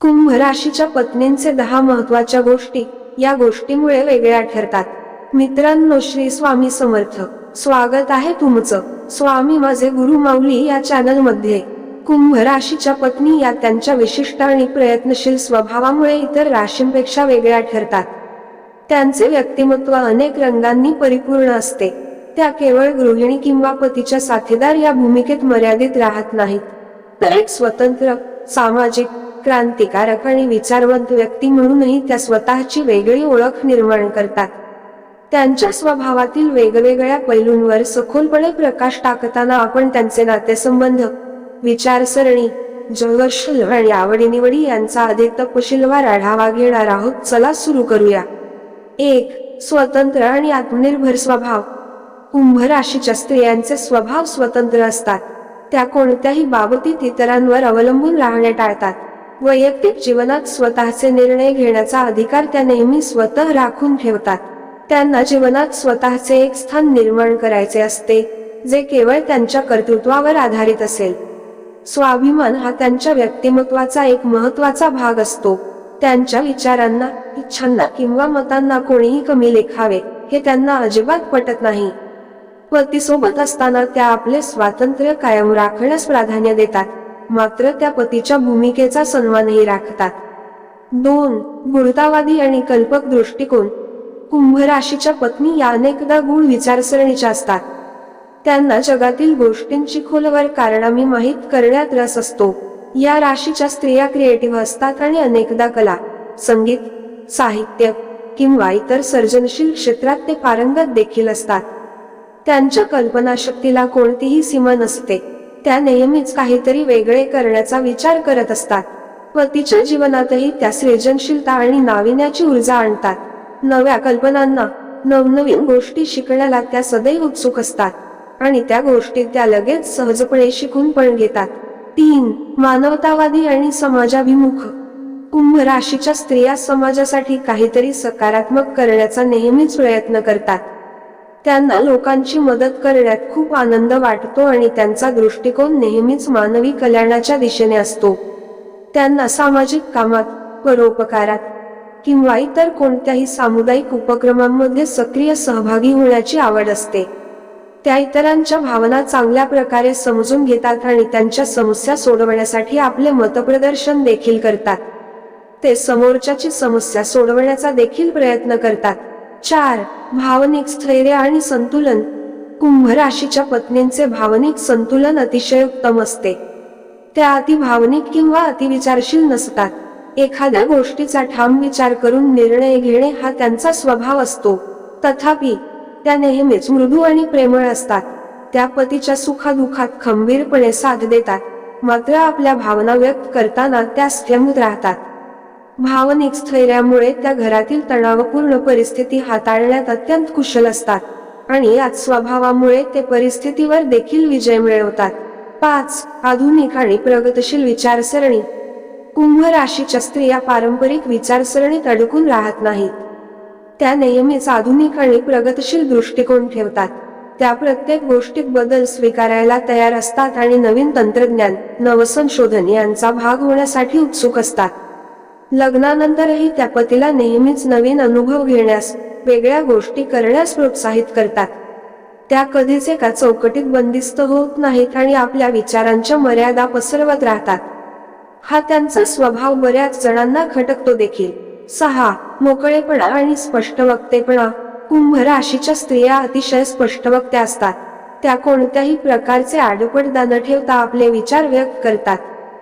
कुंभ राशीच्या पत्नींचे दहा महत्त्वाच्या गोष्टी या गोष्टीमुळे वेगळ्या ठरतात. मित्रांनो श्री स्वामी समर्थ. स्वागत आहे तुमचं. स्वामी माझे गुरु माऊली या चॅनलमध्ये कुंभ राशीच्या पत्नी या त्यांच्या विशिष्ट आणि प्रयत्नशील स्वभावामुळे इतर राशींपेक्षा वेगळ्या ठरतात. त्यांचे व्यक्तिमत्व अनेक रंगांनी परिपूर्ण असते. त्या केवळ गृहिणी किंवा पतीच्या साथीदार या भूमिकेत मर्यादित राहत नाहीत. तर एक स्वतंत्र सामाजिक क्रांतिकारक आणि विचारवंत व्यक्ती म्हणूनही त्या स्वतःची वेगळी ओळख निर्माण करतात. त्यांच्या स्वभावातील वेगवेगळ्या पैलूंवर सखोलपणे प्रकाश टाकताना आपण त्यांचे नातेसंबंध विचारसरणी जगशील आणि आवडीनिवडी यांचा अधिक तपशीलवार आढावा घेणार आहोत. चला सुरू करूया. एक स्वतंत्र आणि आत्मनिर्भर स्वभाव. कुंभ राशीच्या स्त्रियांचे स्वभाव स्वतंत्र असतात. त्या कोणत्याही बाबतीत इतरांवर अवलंबून राहणे टाळतात. वैयक्तिक जीवनात स्वतःचे निर्णय घेण्याचा अधिकार त्या नेहमी स्वतः राखून ठेवतात. त्यांना जीवनात स्वतःचे एक स्थान निर्माण करायचे असते जे केवळ त्यांच्या कर्तृत्वावर आधारित असेल. स्वाभिमान हा त्यांच्या व्यक्तिमत्वाचा एक महत्त्वाचा भाग असतो. त्यांच्या विचारांना इच्छांना किंवा मतांना कोणीही कमी लेखावे हे त्यांना अजिबात पटत नाही. पतीसोबत असताना त्या आपले स्वातंत्र्य कायम राखण्यास प्राधान्य देतात. मात्र त्या पतीच्या भूमिकेचा सन्मानही राखतात. दोन गुरुतावादी आणि कल्पक दृष्टिकोन. कुंभ राशीच्या पत्नी या अनेकदा गुण विचारसरणीच्या असतात. त्यांना जगातील गोष्टींची खोलवर कारणामी माहीत करण्यात रस असतो. या राशीच्या स्त्रिया क्रिएटिव्ह असतात आणि अनेकदा कला संगीत साहित्य किंवा इतर सर्जनशील क्षेत्रात ते पारंगत देखील असतात. त्यांच्या कल्पनाशक्तीला कोणतीही सीमा नसते. त्या नेहमीच काहीतरी वेगळे करण्याचा विचार करत असतात व तिच्या जीवनातही त्या सृजनशीलता आणि नाविन्याची ऊर्जा आणतात. नव्या कल्पनांना नवनवीन गोष्टी शिकण्याला त्या सदैव उत्सुक असतात आणि त्या गोष्टी त्या लगेच सहजपणे शिकून पण घेतात. तीन मानवतावादी आणि समाजाभिमुख. कुंभ राशीच्या स्त्रिया समाजासाठी काहीतरी सकारात्मक करण्याचा नेहमीच प्रयत्न करतात. त्यांना लोकांची मदत करण्यात खूप आनंद वाटतो आणि त्यांचा दृष्टिकोन नेहमीच मानवी कल्याणाच्या दिशेने असतो. त्यांना सामाजिक कामात परोपकारात किंवा इतर कोणत्याही सामुदायिक उपक्रमांमध्ये सक्रिय सहभागी होण्याची आवड असते. त्या इतरांच्या भावना चांगल्या प्रकारे समजून घेतात आणि त्यांच्या समस्या सोडवण्यासाठी आपले मतप्रदर्शन देखील करतात. ते समोरच्याची समस्या सोडवण्याचा देखील प्रयत्न करतात. चार भावनिक स्थैर्य आणि संतुलन. कुंभ राशीच्या पत्नींचे भावनिक संतुलन अतिशय उत्तम असते. त्या अति भावनिक किंवा अतिविचारशील नसतात. एखाद्या गोष्टीचा ठाम विचार करून निर्णय घेणे हा त्यांचा स्वभाव असतो. तथापि त्या नेहमीच मृदू आणि प्रेमळ असतात. त्या पतीच्या सुखादुखात खंबीरपणे साथ देतात. मात्र आपल्या भावना व्यक्त करताना त्या स्थैर्य राहतात. भावनिक स्थैर्यामुळे त्या घरातील तणावपूर्ण परिस्थिती हाताळण्यात अत्यंत कुशल असतात आणि याच स्वभावामुळे ते परिस्थितीवर देखील विजय मिळवतात. पाच आधुनिक आणि प्रगतशील विचारसरणी. कुंभ राशीच्या स्त्रिया पारंपरिक विचारसरणीत अडकून राहत नाहीत. त्या नेहमीच आधुनिक आणि प्रगतशील दृष्टिकोन ठेवतात. त्या प्रत्येक गोष्टीत बदल स्वीकारायला तयार असतात आणि नवीन तंत्रज्ञान नवसंशोधन यांचा भाग होण्यासाठी उत्सुक असतात. लग्नानंतरही त्या पतीला नेहमीच नवीन अनुभव घेण्यास वेगळ्या गोष्टी करण्यास प्रोत्साहित करतात. त्या कधीच एका चौकटीत बंदिस्त होत नाहीत आणि आपल्या विचारांच्या मर्यादा पसरवत राहतात. हा त्यांचा स्वभाव बऱ्याच जणांना खटकतो देखील. सहा मोकळेपणा आणि स्पष्ट वक्तेपणा कुंभ राशीच्या स्त्रिया अतिशय स्पष्ट वक्त्या असतात. त्या कोणत्याही प्रकारचे आडपडदा न ठेवता आपले विचार व्यक्त करतात.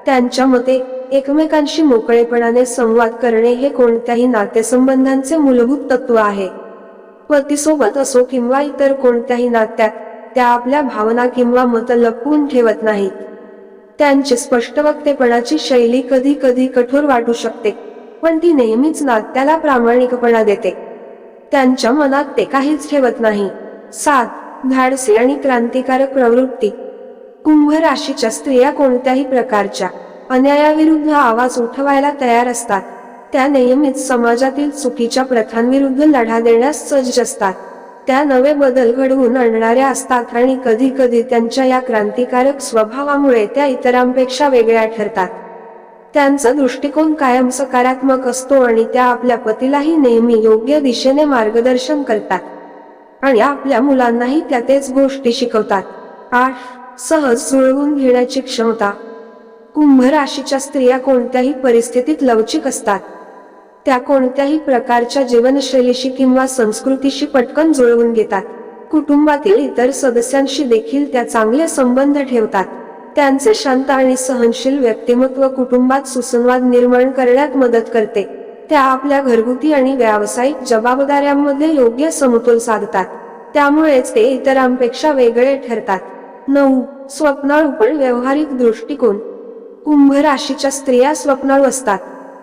त्यांच्या मते एकमेकांशी मोकळेपणाने संवाद करणे हे कोणत्याही नातेसंबंधांचे मूलभूत तत्व आहे. पतीसोबत असो किंवा इतर कोणत्याही नात्यात त्या आपल्या भावना किंवा मत लपवून ठेवत नाहीत. त्यांची स्पष्ट वक्तेपणाची शैली कधी कधी कठोर वाटू शकते पण ती नेहमीच नात्याला प्रामाणिकपणा देते. त्यांच्या मनात ते काहीच ठेवत नाही. सात धाडसी आणि क्रांतिकारक प्रवृत्ती. कुंभ राशीच्या स्त्रिया कोणत्याही प्रकारच्या अन्यायाविरुद्ध आवाज उठवायला तयार असतात. त्या नेहमीच समाजातील चुकीच्या प्रथांविरुद्ध लढा देण्यास सज्ज असतात. त्या नवे बदल घडवून आणणाऱ्या असतात आणि कधी कधी त्यांच्या या क्रांतिकारक स्वभावामुळे त्या इतरांपेक्षा वेगळ्या ठरतात. त्यांचा दृष्टिकोन कायम सकारात्मक असतो आणि त्या आपल्या पतीलाही नेहमी योग्य दिशेने मार्गदर्शन करतात. आणि आपल्या मुलांनाही त्या तेच गोष्टी शिकवतात. आठ सहज जुळवून घेण्याची क्षमता कुंभ राशीच्या स्त्रिया कोणत्याही परिस्थितीत लवचिक असतात. त्या कोणत्याही प्रकारच्या जीवनशैलीशी किंवा संस्कृतीशी पटकन जुळवून घेतात. कुटुंबातील इतर सदस्यांशी देखील त्या चांगले संबंध ठेवतात. त्यांचे शांत आणि सहनशील व्यक्तिमत्व कुटुंबात सुसंवाद निर्माण करण्यात मदत करते. त्या आपल्या घरगुती आणि व्यावसायिक जबाबदाऱ्यांमध्ये योग्य समतोल साधतात. त्यामुळेच ते इतरांपेक्षा वेगळे ठरतात. नऊ. स्वप्नाळू पण व्यावहारिक दृष्टिकोन. कुंभ राशीच्या स्त्रिया स्वप्नाळू असतात.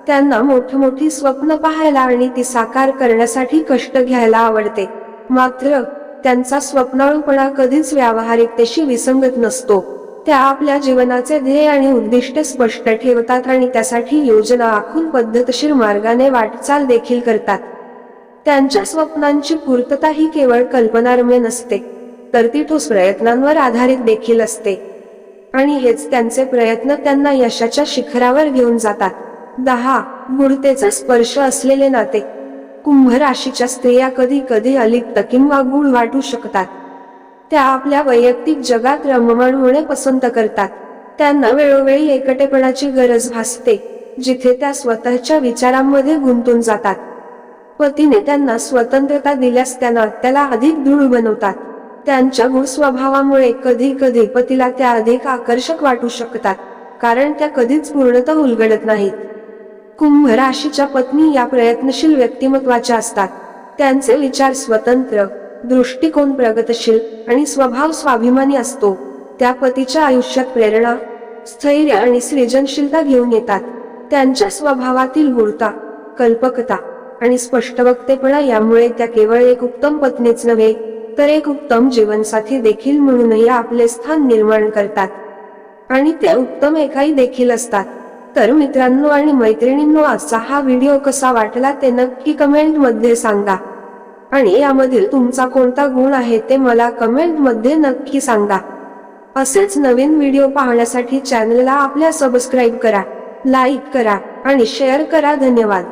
त्यांना मोठमोठी स्वप्न पाहायला आणि ती साकार करण्यासाठी कष्ट घ्यायला आवडते. मात्र त्यांचा स्वप्नाळूपणा कधीच व्यावहारिकतेशी विसंगत नसतो. त्या आपल्या जीवनाचे ध्येय आणि उद्दिष्ट स्पष्ट ठेवतात आणि त्यासाठी योजना आखून पद्धतशीर मार्गाने वाटचाल देखील करतात. त्यांच्या स्वप्नांची पूर्तता ही केवळ कल्पनारम्य नसते तर ती ठोस प्रयत्नांवर आधारित देखील असते. आणि हेच त्यांचे प्रयत्न त्यांना यशाच्या शिखरावर घेऊन जातात. दहा मूर्तेचा स्पर्श असलेले नाते. कुंभ राशीच्या स्त्रिया कधी कधी अलिप्त किंवा गुढ वाटू शकतात. त्या आपल्या वैयक्तिक जगात रममाण होणे पसंत करतात. त्यांना वेळोवेळी एकटेपणाची गरज भासते जिथे त्या स्वतःच्या विचारांमध्ये गुंतून जातात. पतीने त्यांना स्वतंत्रता दिल्यास त्यांना त्याला अधिक दृढ बनवतात. त्यांच्या गुणस्वभावामुळे कधी कधी पतीला त्या अधिक आकर्षक वाटू शकतात कारण त्या कधीच पूर्णतः उलगडत नाहीत. कुंभ राशीच्या पत्नी या प्रयत्नशील व्यक्तिमत्वाच्या असतात. त्यांचे विचार स्वतंत्र दृष्टिकोन प्रगतशील आणि स्वभाव स्वाभिमानी असतो. त्या पतीच्या आयुष्यात प्रेरणा स्थैर्य आणि सृजनशीलता घेऊन येतात. त्यांच्या स्वभावातील गुणता कल्पकता आणि स्पष्टवक्तेपणा यामुळे त्या केवळ एक उत्तम पत्नीच नव्हे तर एक उत्तम जीवनसाथी देखील म्हणूनही आपले स्थान निर्माण करतात. आणि त्या उत्तम एकाही देखील असतात. तर मित्रांनो आणि मैत्रिणींनो आजचा हा व्हिडिओ कसा वाटला ते नक्की कमेंटमध्ये सांगा. आणि यामधील तुमचा कोणता गुण आहे ते मला कमेंटमध्ये नक्की सांगा. असेच नवीन व्हिडिओ पाहण्यासाठी चॅनलला आपल्या सबस्क्राईब करा लाईक करा आणि शेअर करा. धन्यवाद.